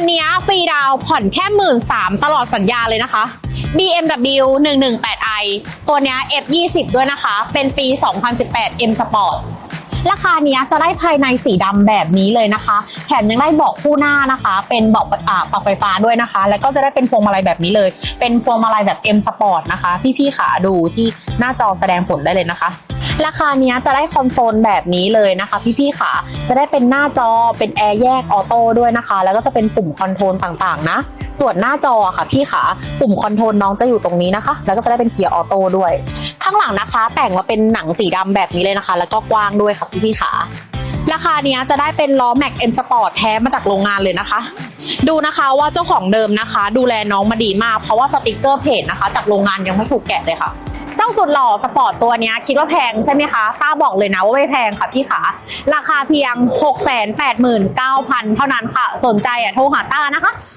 นนี้ฟรีดาวผ่อนแค่หมื่นสามตลอดสัญญาเลยนะคะ BMW 118i ตัวนี้ F20 ด้วยนะคะ เป็นปี 2018 M Sport ราคาเนี้ยจะได้ภายในสีดำแบบนี้เลยนะคะ แถมยังได้เบาะคู่หน้านะคะ เป็นเบาะปรับไฟฟ้าด้วยนะคะ แล้วก็จะได้เป็นพวงมาลัยแบบนี้เลย เป็นพวงมาลัยแบบ M Sport นะคะ พี่ๆขาดูที่หน้าจอแสดงผลได้เลยนะคะ ราคาเนี้ยจะได้คอนโซลแบบนี้เลยนะคะ พี่ๆขาจะได้เป็นหน้าจอเป็นแอร์แยกออโต้ด้วยนะคะ แล้วก็จะเป็นปุ่มคอนโทรลต่างๆนะ ส่วนหน้าจอค่ะพี่ขาปุ่มคอนโทรลน้องจะอยู่ตรงนี้นะคะ แล้วก็จะได้เป็นเกียร์ออโต้ด้วย ข้างหลังนะคะ แต่งมาเป็นหนังสีดำแบบนี้เลยนะคะ แล้วก็กว้างด้วยค่ะพี่ๆขาราคาเนี้ยจะได้เป็นล้อ Mac M Sport แท้มาจากโรงงานเลยนะคะ ดูนะคะว่าเจ้าของเดิมนะคะ ดูแลน้องมาดีมาก เพราะว่าสติกเกอร์เพจนะคะ จากโรงงานยังไม่ถูกแกะเลยค่ะ จ้าสุดหล่อสปอร์ตตัวนี้คิดว่าแพงใช่ไหมคะต้าบอกเลยนะว่าไม่แพงค่ะพี่ขาราคาเพียง 6 8 9 0 0 0 เท่านั้นค่ะ สนใจอะโทรหาต้านะคะ